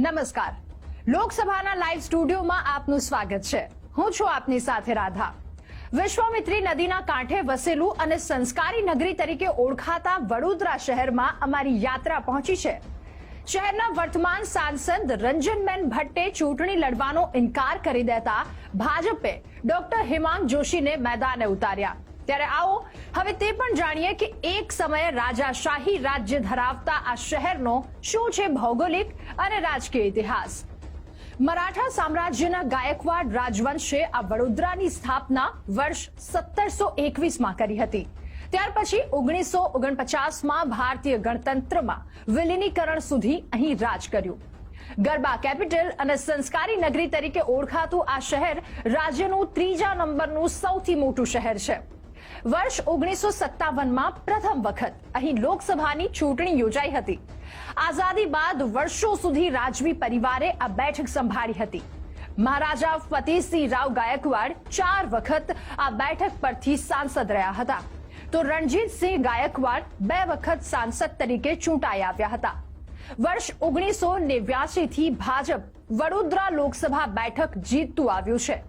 નમસ્કાર. લોકસભાના લાઈવ સ્ટુડિયોમાં આપનું સ્વાગત છે. હું છું આપની સાથે રાધા. વિશ્વામિત્રી નદીના કાંઠે વસેલું અને સંસ્કારી નગરી તરીકે ઓળખાતા વડોદરા શહેરમાં અમારી યાત્રા પહોંચી છે. શહેરના વર્તમાન સાંસદ રંજનબેન ભટ્ટે ચૂંટણી લડવાનો ઇનકાર કરી દેતા ભાજપે ડોક્ટર હિમાંગ જોશીને મેદાને ઉતાર્યા. ત્યારે આવો, હવે તે પણ જાણીએ કે એક સમયે રાજાશાહી રાજ્ય ધરાવતા આ શહેરનો શું છે ભૌગોલિક અને રાજકીય ઇતિહાસ? મરાઠા સામ્રાજ્યના ગાયકવાડ રાજવંશે આ વડોદરાની સ્થાપના વર્ષ સત્તરસો એકવીસમાં કરી હતી. ત્યાર પછી ઓગણીસો ઓગણપચાસમાં ભારતીય ગણતંત્રમાં વિલીનીકરણ સુધી અહીં રાજ કર્યું. ગરબા કેપિટલ અને સંસ્કારી નગરી તરીકે ઓળખાતું આ શહેર રાજ્યનું ત્રીજા નંબરનું સૌથી મોટું શહેર છે. વર્ષ ઓગણીસો સત્તાવનમાં પ્રથમ વખત અહીં લોકસભાની ચૂંટણી યોજાઈ હતી. આઝાદી બાદ વર્ષો સુધી રાજવી પરિવારે આ બેઠક સંભાળી હતી. મહારાજા ફતેહસિંહ રાવ ગાયકવાડ ચાર વખત આ બેઠક પરથી સાંસદ રહ્યા હતા. તો રણજીતસિંહ ગાયકવાડ બે વખત સાંસદ તરીકે ચૂંટાઈ આવ્યા હતા. વર્ષ ઓગણીસો નેવ્યાસી થી ભાજપ વડોદરા લોકસભા બેઠક જીતતું આવ્યું છે.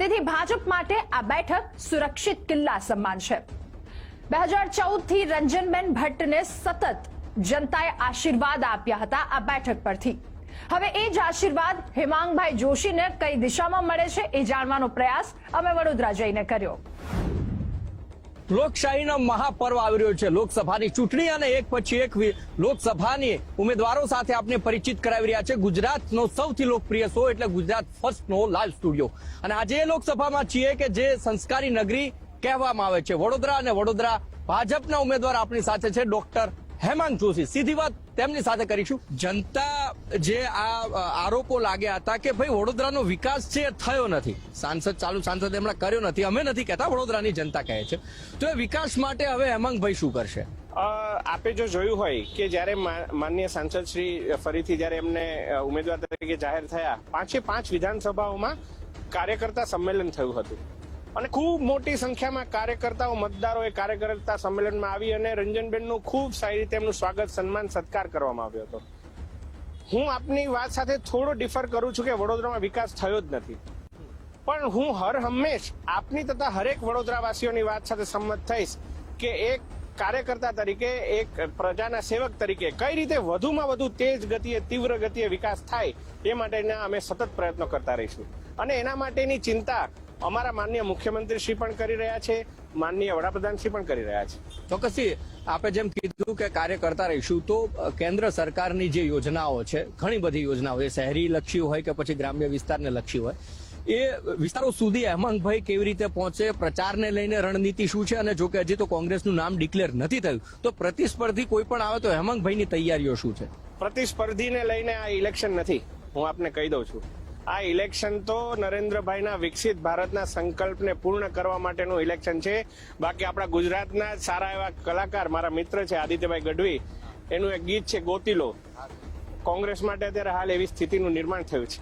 તેથી ભાજપ માટે આ બેઠક સુરક્ષિત કિલ્લા સમાન છે. બે હજાર ચૌદથી રંજનબેન ભટ્ટને સતત જનતાએ આશીર્વાદ આપ્યા હતા આ બેઠક પરથી. હવે એ જ આશીર્વાદ હેમાંગભાઈ જોશીને કઈ દિશામાં મળે છે એ જાણવાનો પ્રયાસ અમે વડોદરા જઈને કર્યો. લોકશાહીનો મહાપર્વ આવી રહ્યો છે. લોકસભાની ચૂંટણી અને એક પછી એક લોકસભાની ઉમેદવારો સાથે આપણે પરિચિત કરાવી રહ્યા છે. ગુજરાતનો સૌથી લોકપ્રિય શો એટલે ગુજરાત ફર્સ્ટનો લાઈવ સ્ટુડિયો. અને આજે એ લોકસભામાં છીએ કે જે સંસ્કારી નગરી કહેવામાં આવે છે. વડોદરા અને વડોદરા ભાજપના ઉમેદવાર આપણી સાથે છે, ડોક્ટર હેમાંગ જોશી, સીધી વાત તેમની સાથે કરીશું. જનતા જે આ આરોપો લાગ્યા હતા કે ભાઈ વડોદરાનો વિકાસ છે થયો નથી. સાંસદ, ચાલુ સાંસદ એમણે કર્યો નથી. અમે નથી કહેતા, વડોદરાની જનતા કહે છે. તો એ વિકાસ માટે હવે હેમાંગભાઈ શું કરશે? આપે જો જોયું હોય કે જ્યારે મા- માનનીય સાંસદ શ્રી ફરીથી જ્યારે એમને ઉમેદવાર તરીકે જાહેર થયા, પાંચે પાંચ વિધાનસભાઓમાં કાર્યકર્તા સંમેલન થયું હતું. અને ખૂબ મોટી સંખ્યામાં કાર્યકર્તાઓ, મતદારોએ કાર્યકર્તા સંમેલનમાં આવી અને રંજનબેનનું ખૂબ સારી રીતે એમનું સ્વાગત, સન્માન, સત્કાર કરવામાં આવ્યો હતો. હું આપની વાત સાથે થોડો ડિફર કરું છું કે વડોદરામાં વિકાસ થયો જ નથી. પણ હું હર હંમેશ આપની તથા હરેક વડોદરાવાસીઓની વાત સાથે સંમત થઈશ કે એક કાર્યકર્તા તરીકે, એક પ્રજાના સેવક તરીકે કઈ રીતે વધુમાં વધુ તેજ ગતિએ, તીવ્ર ગતિએ વિકાસ થાય એ માટેના અમે સતત પ્રયત્નો કરતા રહીશું. અને એના માટેની ચિંતા અમારા માનનીય મુખ્યમંત્રી શ્રી પણ કરી રહ્યા છે માનનીય વડાપ્રધાન શ્રી પણ કરી રહ્યા છે. ચોક્કસથી આપણે જેમ કીધું કે કાર્ય કરતા રહીશું તો કેન્દ્ર સરકારની જે યોજનાઓ છે ઘણી બધી યોજનાઓ એ શહેરી લક્ષી હોય કે પછી ગ્રામ્ય વિસ્તારને લક્ષી હોય એ વિસ્તારો સુધી અહેમંગભાઈ કેવી રીતે પહોંચે પ્રચારને લઈને રણનીતિ શું છે અને જો કે હજી તો કોંગ્રેસનું નામ ડિક્લેર નથી થયું તો પ્રતિસ્પર્ધી કોઈ પણ આવે તો હેમંગભાઈની તૈયારીઓ શું છે? પ્રતિસ્પર્ધીને લઈને આ ઇલેક્શન નથી હું આપને કહી દઉં છું. આ ઇલેક્શન તો નરેન્દ્રભાઈના વિકસિત ભારતના સંકલ્પને પૂર્ણ કરવા માટેનું ઇલેક્શન છે. બાકી આપણા ગુજરાતના સારા એવા કલાકાર મારા મિત્ર છે આદિત્યભાઈ ગઢવી. એનું એક ગીત છે, ગોતીલો કોંગ્રેસ માટે અત્યારે હાલ એવી સ્થિતિનું નિર્માણ થયું છે.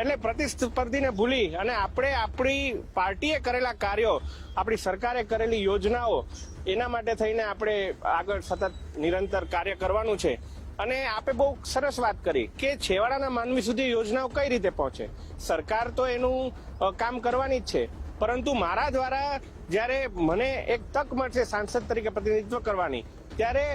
એટલે પ્રતિસ્પર્ધીને ભૂલી અને આપણે આપણી પાર્ટીએ કરેલા કાર્યો, આપણી સરકારે કરેલી યોજનાઓ, એના માટે થઈને આપણે આગળ સતત નિરંતર કાર્ય કરવાનું છે. અને આપે બહુ સરસ વાત કરી કે છેવાડાના માનવી સુધી યોજનાઓ કઈ રીતે પહોંચે? સરકાર તો એનું કામ કરવાની જ છે. પરંતુ મારા દ્વારા જ્યારે મને એક તક મળશે સાંસદ તરીકે પ્રતિનિધિત્વ કરવાની, ત્યારે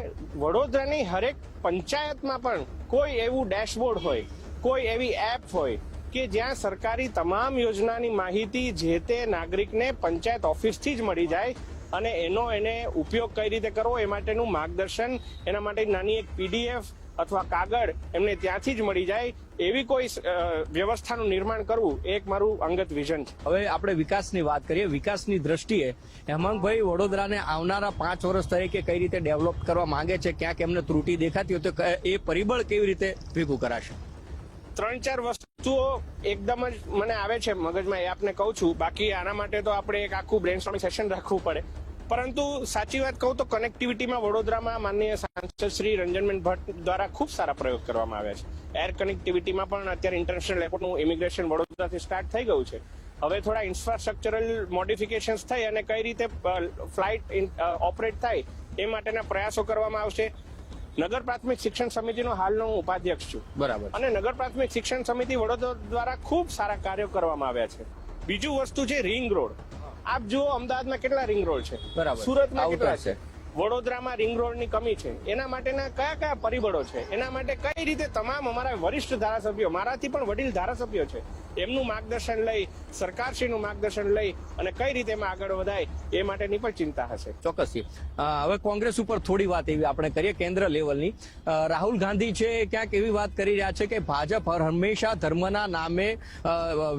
વડોદરાની હરેક પંચાયતમાં પણ કોઈ એવું ડેશબોર્ડ હોય, કોઈ એવી એપ હોય કે જ્યાં સરકારી તમામ યોજનાની માહિતી જે તે નાગરિકને પંચાયત ઓફિસથી જ મળી જાય અને એનો એને ઉપયોગ કઈ રીતે કરવો એ માટેનું માર્ગદર્શન એના માટે નાની એક પીડીએફ અથવા કાગળ એમને ત્યાંથી જ મળી જાય એવી કોઈ વ્યવસ્થાનું નિર્માણ કરવું એ એક મારું અંગત વિઝન છે. હવે આપણે વિકાસની વાત કરીએ. વિકાસની દ્રષ્ટિએ હેમંતભાઈ વડોદરાને આવનારા પાંચ વર્ષ તરીકે કઈ રીતે ડેવલપ કરવા માંગે છે ક્યાંક એમને ત્રુટી દેખાતી હોય તો એ પરિબળ કેવી રીતે ભેગું કરાશે? ત્રણ ચાર વસ્તુઓ એકદમ જ મને આવે છે મગજમાં એ આપને કહું છું. બાકી આના માટે તો આપણે એક આખું બ્રેન સેશન રાખવું પડે. પરંતુ સાચી વાત કહું તો કનેક્ટિવિટીમાં વડોદરામાં માનનીય સાંસદ શ્રી રંજનબેન ભટ્ટ દ્વારા ખૂબ સારા પ્રયોગ કરવામાં આવ્યા છે. એર કનેક્ટિવિટીમાં પણ અત્યારે ઇન્ટરનેશનલ એરપોર્ટનું ઇમિગ્રેશન વડોદરાથી સ્ટાર્ટ થઈ ગયું છે. હવે થોડા ઇન્ફ્રાસ્ટ્રક્ચરલ મોડિફિકેશન્સ થઈ અને કઈ રીતે ફ્લાઇટ ઓપરેટ થાય એ માટેના પ્રયાસો કરવામાં આવશે. નગર પ્રાથમિક શિક્ષણ સમિતિનો હાલનો હું ઉપાધ્યક્ષ છું. બરાબર. અને નગર પ્રાથમિક શિક્ષણ સમિતિ વડોદરા દ્વારા ખૂબ સારા કાર્યો કરવામાં આવ્યા છે. બીજું વસ્તુ છે રિંગ રોડ આપ જુઓ અમદાવાદમાં કેટલા રિંગ રોડ છે. બરાબર. સુરતમાં કેટલા છે. વડોદરામાં રિંગ રોડની કમી છે. એના માટેના કયા કયા પરિબળો છે? એના માટે કઈ રીતે તમામ અમારા વરિષ્ઠ ધારાસભ્યો, મારાથી પણ વડીલ ધારાસભ્યો છે, એમનું માર્ગદર્શન લઈ, સરકારશ્રીનું માર્ગદર્શન લઈ અને કઈ રીતે એમાં આગળ વધાય, એ માટેની પણ ચિંતા હશે. ચોક્કસથી હવે કોંગ્રેસ ઉપર થોડી વાત એવી આપણે કરીએ કેન્દ્ર લેવલની. રાહુલ ગાંધી છે, ક્યાંક એવી વાત કરી રહ્યા છે કે ભાજપ હંમેશા ધર્મના નામે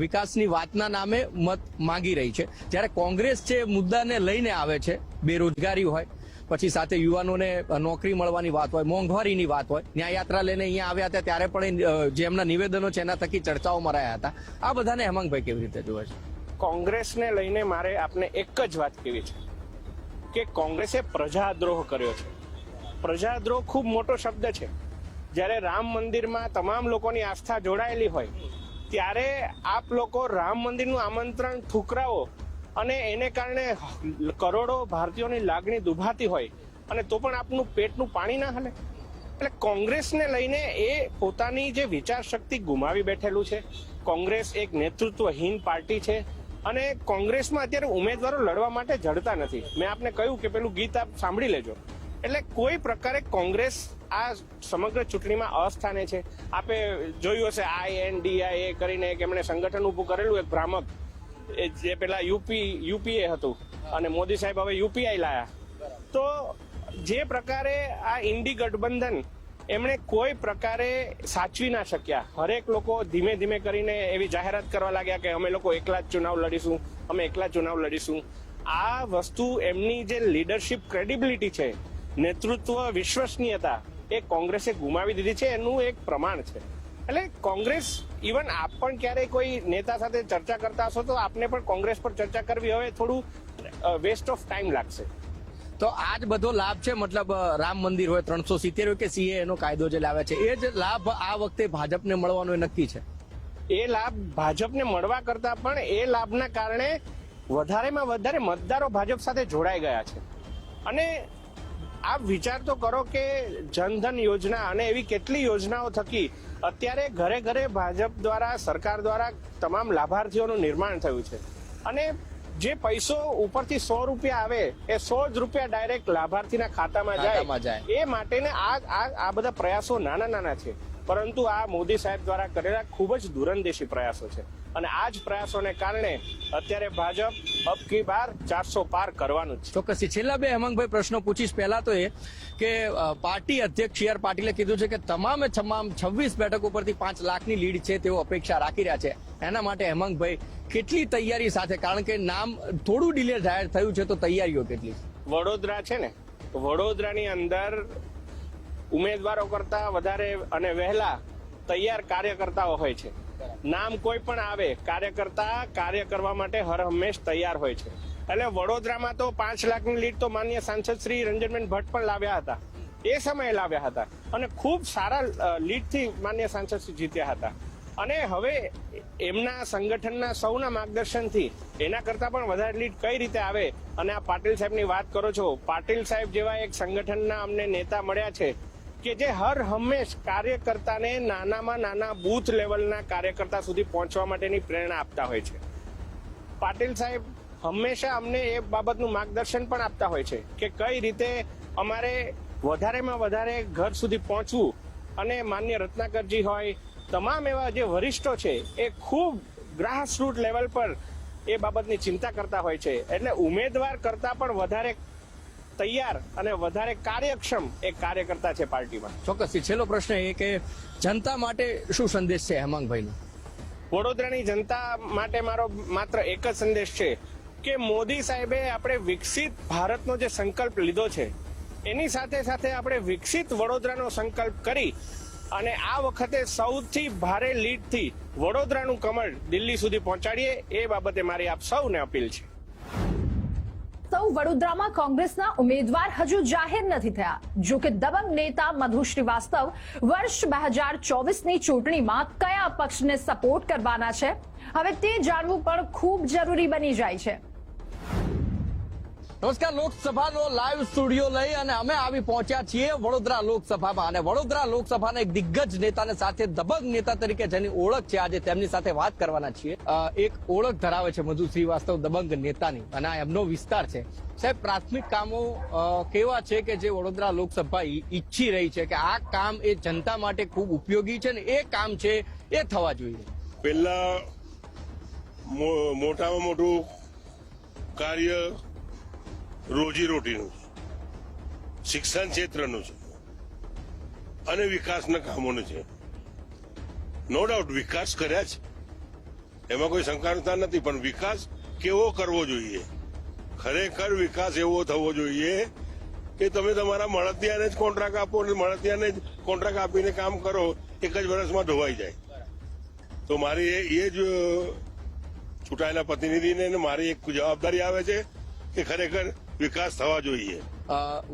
વિકાસની વાતના નામે મત માંગી રહી છે. જ્યારે કોંગ્રેસ છે મુદ્દાને લઈને આવે છે, બેરોજગારી હોય પછી સાથે યુવાનોને નોકરી મળવાની વાત હોય, મોંઘવારીની વાત હોય, ન્યાયયાત્રા લઈને અહીંયા આવ્યા હતા, ત્યારે પણ જે એમના નિવેદનો છે એના થકી ચર્ચાઓમાં રહ્યા હતા. આ બધાને હેમાંગભાઈ કેવી રીતે જોવે છે? કોંગ્રેસને લઈને મારે આપને એક જ વાત કહેવી છે, કે કોંગ્રેસે પ્રજાદ્રોહ કર્યો છે. પ્રજાદ્રોહ ખૂબ મોટો શબ્દ છે. જ્યારે રામ મંદિરમાં તમામ લોકોની આસ્થા જોડાયેલી હોય, ત્યારે આપ લોકો રામ મંદિરનું આમંત્રણ ઠુકરાવો અને એને કારણે કરોડો ભારતીયોની લાગણી દુભાતી હોય અને તો પણ આપનું પેટનું પાણી ના હલે. એટલે કોંગ્રેસને લઈને એ પોતાની જે વિચાર શક્તિ ગુમાવી બેઠેલું છે. કોંગ્રેસ એક નેતૃત્વહીન પાર્ટી છે અને કોંગ્રેસમાં અત્યારે ઉમેદવારો લડવા માટે જડતા નથી. મેં આપને કહ્યું કે પેલું ગીત આપ સાંભળી લેજો. એટલે કોઈ પ્રકારે કોંગ્રેસ આ સમગ્ર ચૂંટણીમાં અસ્થાને છે. આપે જોયું હશે આઈ એન ડીઆઈ કરીને એક એમણે સંગઠન ઊભું કરેલું, એક ભ્રામક એ જે પેલા યુપી, યુપીએ હતું અને મોદી સાહેબ હવે યુપીઆઈ લાયા. તો જે પ્રકારે આ ઇન્ડી ગઠબંધન એમણે કોઈ પ્રકારે સાચવી ના શક્યા. હરેક લોકો ધીમે ધીમે કરીને એવી જાહેરાત કરવા લાગ્યા કે અમે લોકો એકલા જ ચુનાવ લડીશું, અમે એકલા ચુનાવ લડીશું. આ વસ્તુ એમની જે લીડરશિપ ક્રેડિબિલિટી છે, નેતૃત્વ વિશ્વસનીયતા એ કોંગ્રેસે ગુમાવી દીધી છે, એનું એક પ્રમાણ છે. એટલે કોંગ્રેસ ઇવન આપ પણ ક્યારેય કોઈ નેતા સાથે ચર્ચા કરતા હશો તો આપને પણ કોંગ્રેસ પર ચર્ચા કરવી હવે થોડું વેસ્ટ ઓફ ટાઈમ લાગશે. તો આ જ બધો લાભ છે મતલબ રામ મંદિર હોય ત્રણસો સિત્તેર હોય કે સીએ એનો કાયદો જે લાવે છે એ જ લાભ આ વખતે ભાજપને મળવાનો એ નક્કી છે? એ લાભ ભાજપને મળવા કરતા પણ એ લાભના કારણે વધારેમાં વધારે મતદારો ભાજપ સાથે જોડાઈ ગયા છે. અને આપ વિચાર તો કરો કે જનધન યોજના અને એવી કેટલી યોજનાઓ થકી અત્યારે ઘરે ઘરે ભાજપ દ્વારા સરકાર દ્વારા તમામ લાભાર્થીઓનું નિર્માણ થયું છે. અને જે પૈસો ઉપરથી સો રૂપિયા આવે એ સો જ રૂપિયા ડાયરેક્ટ લાભાર્થીના ખાતામાં જાય. એ માટેને આ આ બધા પ્રયાસો નાના નાના છે. પરંતુ આ મોદી સાહેબ દ્વારા કરેલા ખૂબ જ દૂરંદેશી પ્રયાસો છે. અને આ જ પ્રયાસોને કારણે અત્યારે ભાજપ અબકી બાર ચારસો પાર કરવાનું છે. ચોક્કસથી છેલ્લા બે હેમાંગભાઈ પ્રશ્નો પૂછીશ. પહેલા તો એ કે પાર્ટી અધ્યક્ષ સી આર પાટીલે કીધું છે કે તમામે તમામ છવ્વીસ બેઠકો પરથી પાંચ લાખની લીડ છે તેઓ અપેક્ષા રાખી રહ્યા છે. એના માટે હેમાંગભાઈ કેટલી તૈયારી સાથે? કારણ કે નામ થોડું ડિલે જાહેર થયું છે તો તૈયારીઓ કેટલી વડોદરા છે ને વડોદરાની અંદર ઉમેદવારો કરતા વધારે અને વહેલા તૈયાર કાર્યકર્તાઓ હોય છે. નામ કોઈ પણ આવે, કાર્યકર્તા કાર્ય કરવા માટે હર હંમેશ તૈયાર હોય છે. એટલે વડોદરામાં તો પાંચ લાખની લીડ તો માન્ય સાંસદ શ્રી રંજનબેન ભટ્ટ પણ લાવ્યા હતા. એ સમયે લાવ્યા હતા. અને ખૂબ સારા લીડથી માન્ય સાંસદ શ્રી જીત્યા હતા. અને હવે એમના સંગઠનના સૌના માર્ગદર્શનથી એના કરતા પણ વધારે લીડ કઈ રીતે આવે? અને આ પાટીલ સાહેબની વાત કરો છો. પાટીલ સાહેબ જેવા એક સંગઠનના અમને નેતા મળ્યા છે. કે જે હર હંમેશ કાર્યકર્તાને નાનામાં નાના બૂથ લેવલના કાર્યકર્તા સુધી પહોંચવા માટેની પ્રેરણા આપતા હોય છે. પાટીલ સાહેબ હંમેશા અમને એ બાબતનું માર્ગદર્શન પણ આપતા હોય છે કે કઈ રીતે અમારે વધારેમાં વધારે ઘર સુધી પહોંચવું અને માન્ય રત્નાકરજી હોય, તમામ એવા જે વરિષ્ઠો છે એ ખૂબ ગ્રાસ રૂટ લેવલ પર એ બાબતની ચિંતા કરતા હોય છે. એટલે ઉમેદવાર કરતા પણ વધારે તૈયાર અને વધારે કાર્યક્ષમ એક કાર્યકર્તા છે પાર્ટીમાં. ચોક્કસથી છેલ્લો પ્રશ્ન એ કે જનતા માટે શું સંદેશ છે હેમાંગભાઈનો? વડોદરાની જનતા માટે મારો માત્ર એક જ સંદેશ છે કે મોદી સાહેબે આપણે વિકસિત ભારતનો જે સંકલ્પ લીધો છે એની સાથે સાથે આપણે વિકસિત વડોદરાનો સંકલ્પ કરી અને આ વખતે સૌથી ભારે લીડથી વડોદરાનું કમળ દિલ્હી સુધી પહોંચાડીએ એ બાબતે મારી આપ સૌને અપીલ છે. સૌ વડોદરામાં કોંગ્રેસના ઉમેદવાર હજુ જાહેર નથી થયા. જો કે દબંગ નેતા મધુ શ્રીવાસ્તવ વર્ષ બે હજાર ચોવીસની ચૂંટણીમાં કયા પક્ષને સપોર્ટ કરવાના છે? હવે તે જાણવું પણ ખૂબ જરૂરી બની જાય છે. નમસ્કાર, લોકસભાનો લાઈવ સ્ટુડિયો લઈ અને અમે આવી પહોંચ્યા છીએ વડોદરા લોકસભામાં. અને વડોદરા લોકસભાના એક દિગ્ગજ નેતાને સાથે દબંગ નેતા તરીકે જેની ઓળખ છે, આજે તેમની સાથે વાત કરવાના છીએ. એક ઓળખ ધરાવે છે મધુ શ્રીવાસ્તવ દબંગ નેતાની અને આ એમનો વિસ્તાર છે. સાહેબ, પ્રાથમિક કામો કેવા છે કે જે વડોદરા લોકસભા ઈચ્છી રહી છે કે આ કામ એ જનતા માટે ખૂબ ઉપયોગી છે ને એ કામ છે એ થવા જોઈએ? પહેલા મોટામાં મોટું કાર્ય રોજીરોટીનું છે. શિક્ષણ ક્ષેત્રનું છે. અને વિકાસના કામોનું છે. નો ડાઉટ વિકાસ કર્યા છે. એમાં કોઈ શંકાતા નથી, પણ વિકાસ કેવો કરવો જોઈએ? ખરેખર વિકાસ એવો થવો જોઈએ કે તમે તમારા મળતિયાને જ કોન્ટ્રાક્ટ આપો અને મળતિયાને જ કોન્ટ્રાક્ટ આપીને કામ કરો, એક જ વર્ષમાં ધોવાઈ જાય. તો મારી એ જ ચૂંટાયેલા પ્રતિનિધિને મારી એક જવાબદારી આવે છે કે ખરેખર વિકાસ થવા જોઈએ.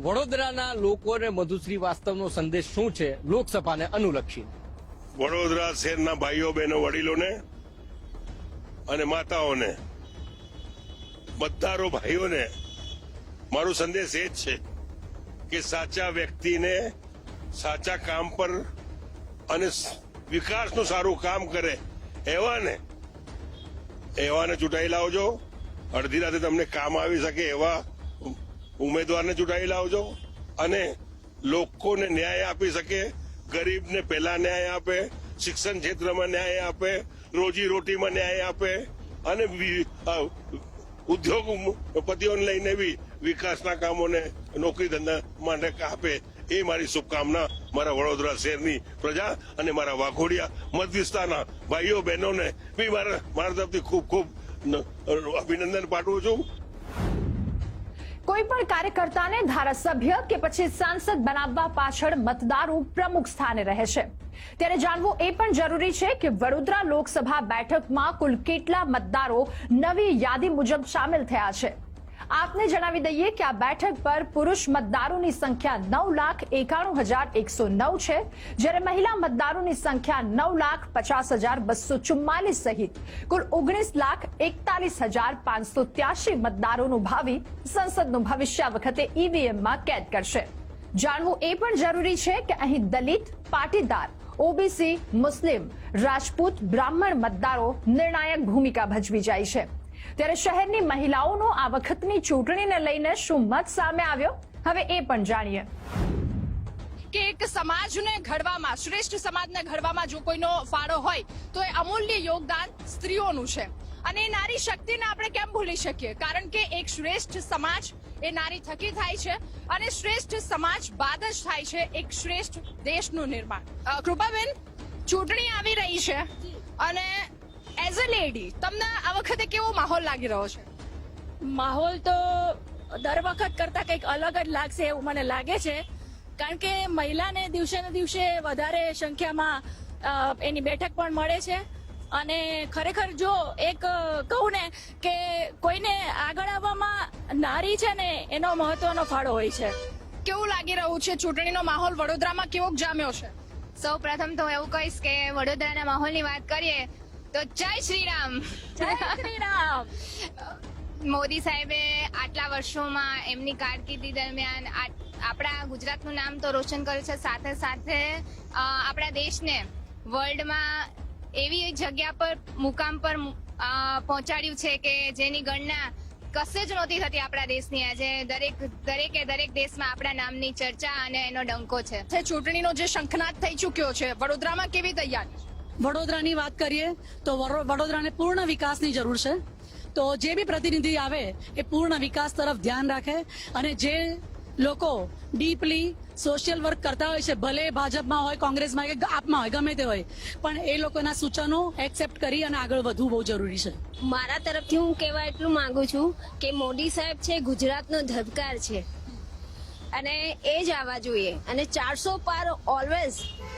વડોદરાના લોકોને મધુશ્રી વાસ્તવનો સંદેશ શું છે? લોકસભાને અનુલક્ષી વડોદરા શહેરના ભાઈઓ બહેનો વડીલોને અને માતાઓને મતદારો ભાઈઓને મારો સંદેશ એ જ છે કે સાચા વ્યક્તિને સાચા કામ પર અને વિકાસનું સારું કામ કરે એવાને એવાને ચૂંટાઈ લાવજો. અડધી રાતે તમને કામ આવી શકે એવા ઉમેદવારને ચૂંટાઈ લાવજો અને લોકોને ન્યાય આપી શકે, ગરીબને પહેલા ન્યાય આપે, શિક્ષણ ક્ષેત્રમાં ન્યાય આપે, રોજી રોટીમાં ન્યાય આપે અને ઉદ્યોગપતિઓને લઈને બી વિકાસના કામોને નોકરી ધંધા માટે આપે એ મારી શુભકામના મારા વડોદરા શહેરની પ્રજા અને મારા વાઘોડિયા મત વિસ્તારના ભાઈઓ બહેનોને બી મારા મારા તરફથી ખૂબ ખૂબ અભિનંદન પાઠવું છું. કોઈ પણ કાર્યકર્તાને ધારાસભ્ય કે પછી સાંસદ બનાવવા પાછળ મતદારો પ્રમુખ સ્થાને રહે છે. ત્યારે જાણવું એ પણ જરૂરી છે કે વડોદરા લોકસભા બેઠકમાં કુલ કેટલા મતદારો નવી યાદી મુજબ સામેલ થયા છે. આપને જણાવી દઈએ કે આ બેઠક પર પુરુષ મતદારોની સંખ્યા નવ લાખ એકાણું હજાર એકસો નવ છે. જ્યારે મહિલા મતદારોની સંખ્યા નવ લાખ પચાસ હજાર બસો ચુમ્માલીસ સહિત કુલ ઓગણીસ લાખ એકતાલીસ હજાર પાંચસો ત્યાસી મતદારોનું ભાવિ સંસદનું ભવિષ્ય વખતે ઈવીએમમાં કેદ કરશે. જાણવું એ પણ જરૂરી છે કે અહીં દલિત, પાટીદાર, ઓબીસી, મુસ્લિમ, રાજપૂત, બ્રાહ્મણ મતદારો નિર્ણાયક ભૂમિકા ભજવી જાય છે. ત્યારે શહેરની મહિલાઓનો આ વખતની ચૂંટણીને લઈને શું મત સામે આવ્યો? હવે એ પણ જાણીએ. કે એક સમાજને ઘડવામાં, શ્રેષ્ઠ સમાજને ઘડવામાં જો કોઈનો ફાળો હોય, તો એ અમૂલ્ય યોગદાન સ્ત્રીઓનું છે. અને એ નારી શક્તિને આપણે કેમ ભૂલી શકીએ? કારણ કે એક શ્રેષ્ઠ સમાજ એ નારી થકી થાય છે અને શ્રેષ્ઠ સમાજ બાદ જ થાય છે એક શ્રેષ્ઠ દેશનું નિર્માણ. કૃપાબેન, ચૂંટણી આવી રહી છે અને એઝ અ લેડી તમને આ વખતે કેવો માહોલ લાગી રહ્યો છે? માહોલ તો દર વખત કરતા કંઈક અલગ જ લાગશે એવું મને લાગે છે. કારણ કે મહિલાને દિવસે ને દિવસે વધારે સંખ્યામાં એની બેઠક પણ મળે છે. અને ખરેખર જો એક કહું ને કે કોઈને આગળ આવવામાં નારી છે ને એનો મહત્વનો ફાળો હોય છે. કેવું લાગી રહ્યું છે? ચૂંટણીનો માહોલ વડોદરામાં કેવો જામ્યો છે? સૌ પ્રથમ તો એવું કહીશ કે વડોદરાના માહોલની વાત કરીએ તો જય શ્રી રામ જય શ્રી રામ મોદી સાહેબે આટલા વર્ષોમાં એમની કારકિર્દી દરમિયાન આપણા ગુજરાતનું નામ તો રોશન કર્યું છે. સાથે સાથે આપણા દેશને વર્લ્ડમાં એવી જગ્યા પર મુકામ પર પહોંચાડ્યું છે કે જેની ગણના કશે જ નહોતી થતી આપણા દેશની. આજે દરેક દરેકે દરેક દેશમાં આપણા નામની ચર્ચા અને એનો ડંકો છે. ચૂંટણીનો જે શંખનાદ થઈ ચૂક્યો છે વડોદરામાં કેવી તૈયારી? વડોદરાની વાત કરીએ તો વડો- વડોદરાને પૂર્ણ વિકાસની જરૂર છે. તો જે બી પ્રતિનિધિ આવે એ પૂર્ણ વિકાસ તરફ ધ્યાન રાખે અને જે લોકો ડીપલી સોશિયલ વર્ક કરતા હોય છે, ભલે ભાજપમાં હોય, કોંગ્રેસમાં કે આપમાં હોય, ગમે તે હોય, પણ એ લોકોના સૂચનો એક્સેપ્ટ કરી અને આગળ વધવું બહુ જરૂરી છે. મારા તરફથી હું કહેવા એટલું માંગુ છું કે મોદી સાહેબ છે, ગુજરાતનો ધબકાર છે. અને એ જ આવવા જોઈએ. અને ચારસો પાર ઓલવેઝ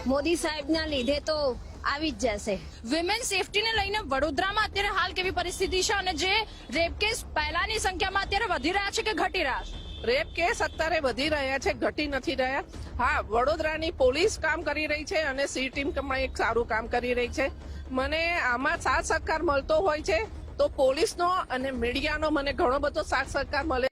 મોદી સાહેબના લીધે તો આવી જ જશે. વિમેન સેફટીને લઈને વડોદરામાં અત્યારે હાલ કેવી પરિસ્થિતિ છે અને જે રેપ કેસ પહેલાની સંખ્યામાં અત્યારે વધી રહ્યા છે કે ઘટી રહ્યા છે? રેપ કેસ અત્યારે વધી રહ્યા છે ઘટી નથી રહ્યા. હા વડોદરાની પોલીસ કામ કરી રહી છે અને સી ટીમ પણ એક સારું કામ કરી રહી છે. મને આમાં સાથ સહકાર મળતો હોય છે તો પોલીસનો અને મીડિયાનો મને ઘણો બધો સાથ સહકાર મળે